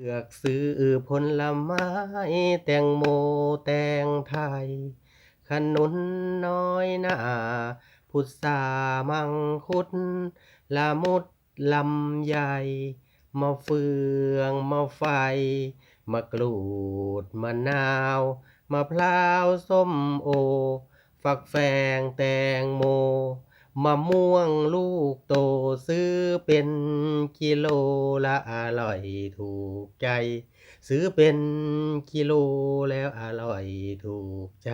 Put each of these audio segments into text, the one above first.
เลือกซื้อผลไม้แตงโมแตงไทย ขนุนน้อยหนาพุทรามังคุดละมุดลำใหญ่มะเฟืองมะไฟมะกรูดมะนาวมะพร้าวส้มโอ ฝักแฟงแตงโม มะม่วงลูกโตซื้อเป็นกิโลละอร่อยถูกใจ ซื้อเป็นกิโลแล้วอร่อยถูกใจ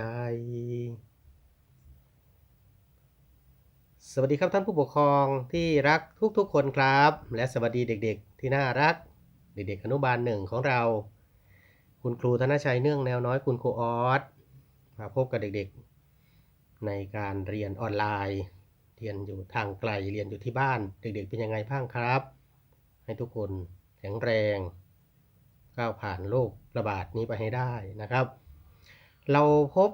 สวัสดีครับท่านผู้ปกครองที่รักทุกๆคนครับ และสวัสดีเด็กๆ ที่น่ารัก เด็กๆอนุบาลหนึ่งของเรา คุณครูธนชัยเนื่องแนวน้อยคุณครูออสมาพบกับเด็กๆ ในการเรียนออนไลน์ เรียนอยู่ทางไกลเรียนอยู่ที่บ้าน เด็กๆเป็นยังไงบ้างครับ ให้ทุกคนแข็งแรง ก้าวผ่านโรคระบาดนี้ไปให้ได้นะครับ เราพบ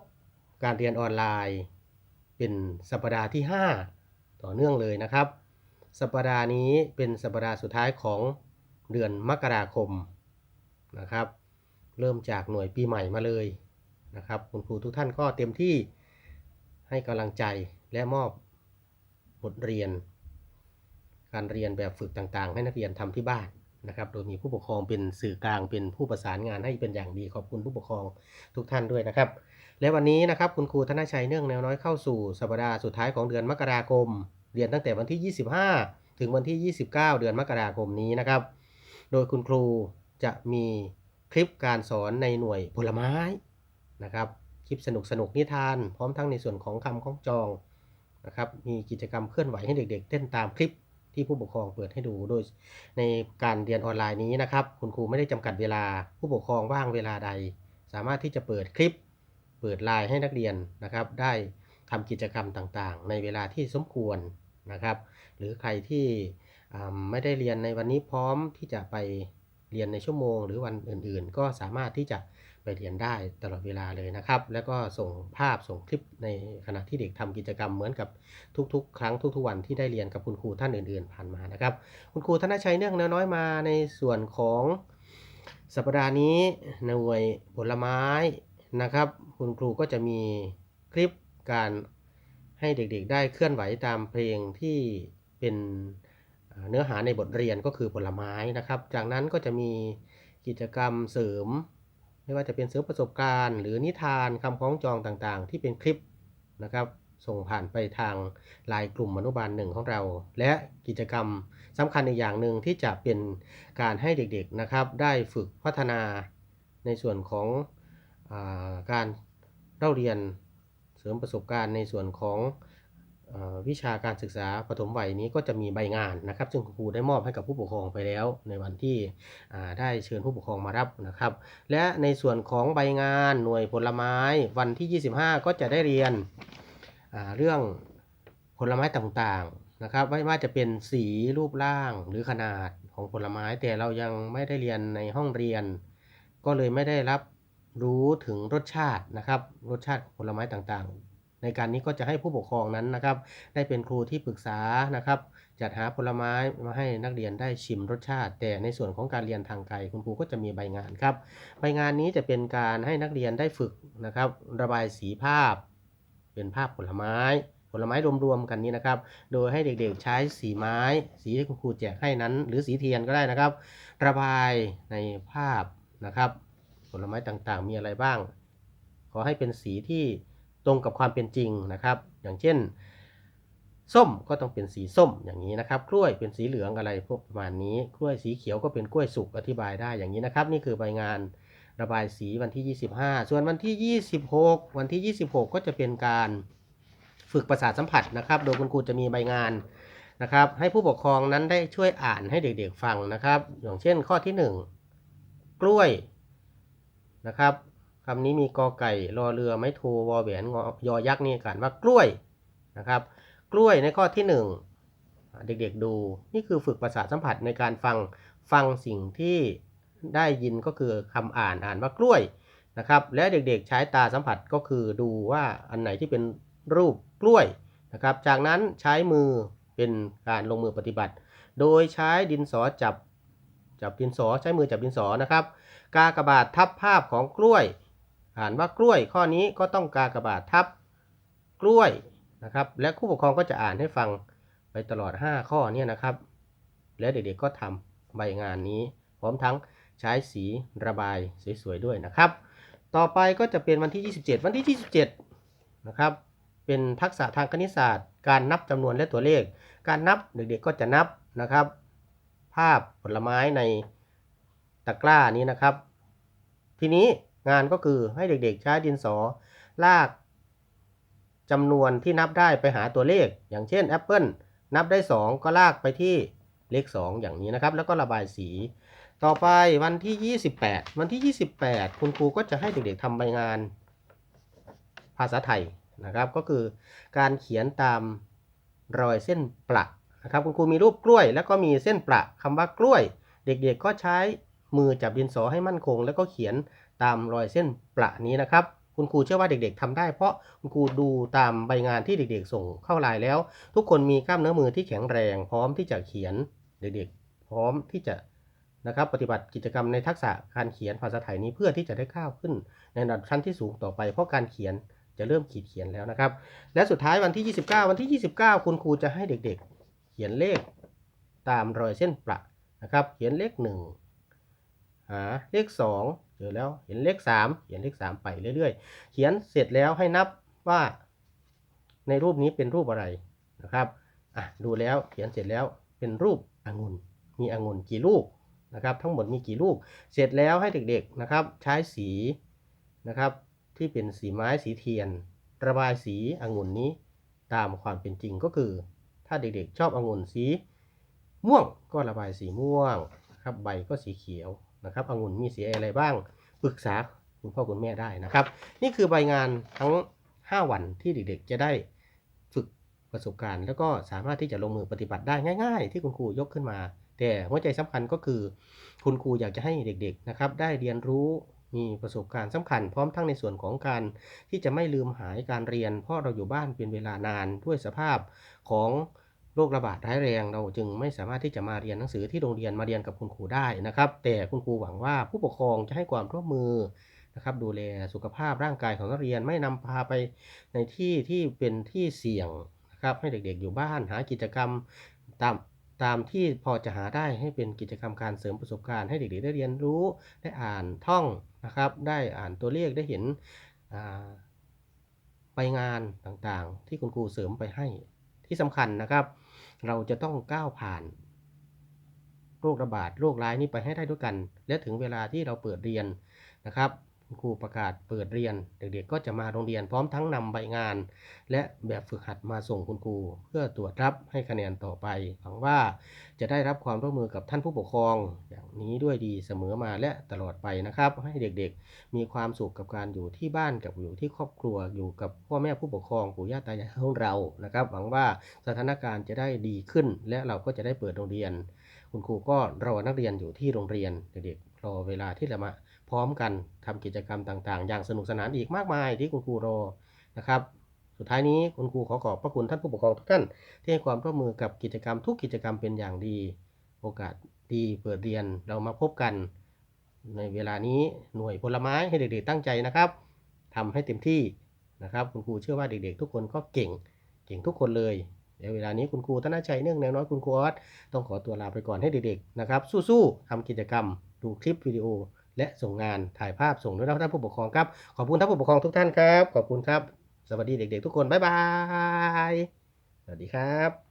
การเรียนออนไลน์เป็นสัปดาห์ที่ 5 ต่อเนื่องเลยนะครับ สัปดาห์นี้เป็นสัปดาห์สุดท้ายของเดือนมกราคมนะครับ เริ่มจากหน่วยปีใหม่มาเลยนะครับ คุณครูทุกท่านก็เต็มที่ให้กำลังใจและมอบ ทเรียน การเรียนแบบฝึกต่างๆ ให้นักเรียนทำที่บ้านนะครับ โดยมีผู้ปกครองเป็นสื่อกลางเป็นผู้ประสานงานให้เป็นอย่างดีขอบคุณผู้ปกครองทุกท่านด้วยนะครับ และวันนี้นะครับคุณครูธนชัยเนื่องแนวน้อยเข้าสู่สัปดาห์สุดท้ายของเดือนมกราคม เรียนตั้งแต่วันที่ 25 ถึงวันที่ 29 เดือนมกราคมนี้นะครับ โดยคุณครูจะมีคลิปการสอนในหน่วยผลไม้นะครับคลิปสนุกสนุกนิทาน พร้อมทั้งในส่วนของคำของจอง นะครับมีกิจกรรมเคลื่อนไหวให้เด็กๆเต้นตามคลิปที่ผู้ปกครองเปิดให้ดูโดย ในการเรียนออนไลน์นี้นะครับ คุณครูไม่ได้จำกัดเวลาผู้ปกครองว่างเวลาใด สามารถที่จะเปิดคลิป เปิดไลน์ให้นักเรียนนะครับ ได้ทำกิจกรรมต่างๆ ในเวลาที่สมควรนะครับ หรือใครที่ไม่ได้เรียนในวันนี้พร้อมที่จะไปเรียนในชั่วโมง หรือวันอื่นๆ ก็สามารถที่จะ ไปเรียนได้ตลอดเวลาเลยนะครับ แล้วก็ส่งภาพส่งคลิปในขณะที่เด็กทำกิจกรรมเหมือนกับทุกๆ ครั้งทุกๆวันที่ได้เรียนกับคุณครูท่านอื่นๆผ่านมานะครับ คุณครูธนชัยเนื่องนวน้อยมาในส่วนของสัปดาห์นี้หน่วยผลไม้นะครับ คุณครูก็จะมีคลิปการให้เด็กๆ ได้เคลื่อนไหวตามเพลงที่เป็นเนื้อหาในบทเรียนก็คือผลไม้นะครับ จากนั้นก็จะมีกิจกรรมเสริม ไม่ว่าจะเป็นเสริมประสบการณ์ หรือนิทานคำคล้องจองต่างๆ ที่เป็นคลิปนะครับส่งผ่านไปทางไลน์กลุ่มอนุบาลหนึ่งของเรา และกิจกรรมสำคัญอีกอย่างหนึ่งที่จะเป็นการให้เด็กๆนะครับ ได้ฝึกพัฒนาในส่วนของอาการเล่าเรียนเสริมประสบการณ์ในส่วนของ วิชาการศึกษาปฐมวัยนี้ก็จะมีใบงานนะครับซึ่งครูได้มอบให้กับผู้ปกครองไปแล้ว ในวันที่ได้เชิญผู้ปกครองมารับนะครับ และในส่วนของใบงานหน่วยผลไม้วันที่ 25 ก็จะได้เรียนเรื่องผลไม้ต่างๆนะครับไม่ว่าจะเป็นสีรูปร่างหรือขนาดของผลไม้ แต่เรายังไม่ได้เรียนในห้องเรียน ก็เลยไม่ได้รับรู้ถึงรสชาตินะครับ รสชาติของผลไม้ต่างๆ ในการนี้ก็จะให้ผู้ปกครองนั้นนะครับ ได้เป็นครูที่ปรึกษานะครับ จัดหาผลไม้มาให้นักเรียนได้ชิมรสชาติ แต่ในส่วนของการเรียนทางไกลคุณครูก็จะมีใบงานครับ ใบงานนี้จะเป็นการให้นักเรียนได้ฝึกนะครับ ระบายสีภาพ เป็นภาพผลไม้ผลไม้รวมๆกันนี้นะครับ โดยให้เด็กๆใช้สีไม้ สีที่คุณครูแจกให้นั้น หรือสีเทียนก็ได้นะครับ ระบายในภาพนะครับ ผลไม้ต่างๆ มีอะไรบ้าง ขอให้เป็นสีที่ ตรงกับความเป็นจริงนะครับ อย่างเช่น ส้มก็ต้องเป็นสีส้มอย่างนี้นะครับ กล้วยเป็นสีเหลืองอะไรพวกประมาณนี้ กล้วยสีเขียวก็เป็นกล้วยสุกอธิบายได้อย่างนี้นะครับ นี่คือใบงานระบายสีวันที่ 25 ส่วนวันที่ 26 วันที่ 26 ก็จะเป็นการฝึกประสาทสัมผัสนะครับ โดยคุณครูจะมีใบงานนะครับ ให้ผู้ปกครองนั้นได้ช่วยอ่านให้เด็กๆฟังนะครับ อย่างเช่นข้อที่ 1 กล้วยนะครับ คำนี้มีกอไก่รอเรือไม้โทวอแหวนงอยอยักษ์นี่การว่ากล้วยนะครับ กล้วยในข้อที่ 1 เด็กๆดู นี่คือฝึกประสาทสัมผัสในการฟังฟังสิ่งที่ได้ยินก็คือคำอ่านอ่านว่ากล้วยนะครับ และเด็กๆใช้ตาสัมผัสก็คือดูว่าอันไหนที่เป็นรูปกล้วยนะครับ จากนั้นใช้มือเป็นการลงมือปฏิบัติ โดยใช้ดินสอจับจับดินสอใช้มือจับดินสอนะครับ กากบาททับภาพของกล้วย อ่านว่ากล้วยข้อนี้ก็ต้องกากระบาททับกล้วยนะครับ และผู้ปกครองก็จะอ่านให้ฟังไปตลอด 5 ข้อเนี่ยนะครับ และเด็กๆก็ทำใบงานนี้ พร้อมทั้งใช้สีระบายสวยๆด้วยนะครับ ต่อไปก็จะเป็นวันที่ 27 วันที่ 27 นะครับ เป็นทักษะทางคณิตศาสตร์ การนับจำนวนและตัวเลข การนับเด็กๆก็จะนับนะครับ ภาพผลไม้ในตะกร้านี้นะครับ ทีนี้ งานก็คือให้เด็กๆใช้ดินสอ ลากจำนวนที่นับได้ไปหาตัวเลข อย่างเช่นแอปเปิลนับได้ 2 ก็ลากไปที่เลข 2 อย่างนี้นะครับ แล้วก็ระบายสี ต่อไปวันที่ 28 วันที่ 28 คุณครูก็จะให้เด็กๆทำใบงานภาษาไทยนะครับ ก็คือการเขียนตามรอยเส้นประนะครับ คุณครูมีรูปกล้วย แล้วก็มีเส้นประคำว่ากล้วย เด็กๆก็ใช้ มือจับดินสอให้มั่นคง แล้วก็เขียนตามรอยเส้นประนี้นะครับ คุณครูเชื่อว่าเด็กๆทำได้ เพราะคุณครูดูตามใบงานที่เด็กๆ ส่งเข้าลน์แล้ว ทุกคนมีกล้ามเนื้อมือที่แข็งแรง พร้อมที่จะเขียนเด็กๆ พร้อมที่จะนะครับปฏิบัติกิจกรรมในทักษะการเขียนภาษาไทยนี้เพื่อที่จะได้ก้าวขึ้น ในระดับชั้นที่สูงต่อไปเพราะการเขียนจะเริ่มขีดเขียนแล้วนะครับ และสุดท้ายวันที่ 29 วันที่ 29 คุณครูจะให้เด็กๆ เขียนเลขตามรอยเส้นประนะครับ เขียนเลข 1 หาเลข 2 เจอแล้วเห็นเลข 3 เขียนเลข 3 ไปเรื่อยๆ เขียนเสร็จแล้วให้นับว่าในรูปนี้เป็นรูปอะไรนะครับอะดูแล้วเขียนเสร็จแล้วเป็นรูปองุ่นมีองุ่นกี่ลูกนะครับ ทั้งหมดมีกี่ลูก เสร็จแล้วให้เด็กๆนะครับ ใช้สีนะครับ ที่เป็นสีไม้สีเทียน ระบายสีองุ่นนี้ตามความเป็นจริงก็คือ ถ้าเด็กๆ ชอบองุ่นสีม่วงก็ระบายสีม่วงนะครับใบก็สีเขียว นะครับองุ่นมีสีอะไรบ้างปรึกษาคุณพ่อคุณแม่ได้นะครับ นี่คือใบงานทั้ง 5 วันที่เด็กๆ จะได้ฝึกประสบการณ์ แล้วก็สามารถที่จะลงมือปฏิบัติได้ง่าย ๆ ที่คุณครูยกขึ้นมา แต่หัวใจสำคัญก็คือ คุณครูอยากจะให้เด็กๆนะครับได้เรียนรู้มีประสบการณ์สำคัญพร้อมทั้งในส่วนของการที่จะไม่ลืมหายการเรียน เพราะเราอยู่บ้านเป็นเวลานานด้วยสภาพของ โรคระบาดร้ายแรงเราจึงไม่สามารถที่จะมาเรียนหนังสือที่โรงเรียนมาเรียนกับคุณครูได้นะครับ แต่คุณครูหวังว่าผู้ปกครองจะให้ความร่วมมือนะครับ ดูแลสุขภาพร่างกายของนักเรียนไม่นำพาไปในที่ที่เป็นที่เสี่ยงนะครับ ให้เด็กๆอยู่บ้านหากิจกรรมตามตามที่พอจะหาได้ให้เป็นกิจกรรมการเสริมประสบการณ์ให้เด็กๆได้เรียนรู้ได้อ่านท่องนะครับ ได้อ่านตัวเลขได้เห็นอ่าใบงานต่างๆ ที่คุณครูเสริมไปให้ที่สำคัญนะครับ เราจะต้องก้าวผ่าน โรคระบาดโรคร้ายนี้ไปให้ได้ด้วยกัน และถึงเวลาที่เราเปิดเรียนนะครับ คุณครูประกาศเปิดเรียน เด็กๆก็จะมาโรงเรียนพร้อมทั้งนำใบงาน และแบบฝึกหัดมาส่งคุณครู เพื่อตรวจรับให้คะแนนต่อไปหวังว่าจะได้รับความร่วมมือกับท่านผู้ปกครอง อย่างนี้ด้วยดีเสมอมาและตลอดไปนะครับ ให้เด็กๆ มีความสุขกับการอยู่ที่บ้านกับอยู่ที่ครอบครัวอยู่กับพ่อแม่ผู้ปกครองปู่ย่าตายายของเรานะครับ หวังว่าสถานการณ์จะได้ดีขึ้น และเราก็จะได้เปิดโรงเรียน คุณครูก็รอนักเรียนอยู่ที่โรงเรียนเด็กๆรอเวลาที่จะมา พร้อมกันทำกิจกรรมต่างๆ อย่างสนุกสนานอีกมากมายที่คุณครูรอนะครับ สุดท้ายนี้คุณครูขอขอบพระคุณท่านผู้ปกครองทุกท่านที่ให้ความร่วมมือกับกิจกรรมทุกกิจกรรมเป็นอย่างดี โอกาสดีเปิดเรียนเรามาพบกัน ในเวลานี้หน่วยผลไม้ให้เด็กๆตั้งใจนะครับทำให้เต็มที่นะครับ คุณครูเชื่อว่าเด็กๆ ทุกคนก็เก่งเก่งทุกคนเลยเดี๋ยวเวลานี้คุณครูธนชัยเนื่องแนวน้อยคุณครูออสต้องขอตัวลาไปก่อนให้เด็กๆนะครับ สู้ๆทำกิจกรรมดูคลิปวิดีโอ และส่งงานถ่ายภาพส่งด้วยนะท่านผู้ปกครองครับ ขอบคุณท่านผู้ปกครองทุกท่านครับ ขอบคุณครับ สวัสดีเด็กๆทุกคน บ๊ายบาย สวัสดีครับ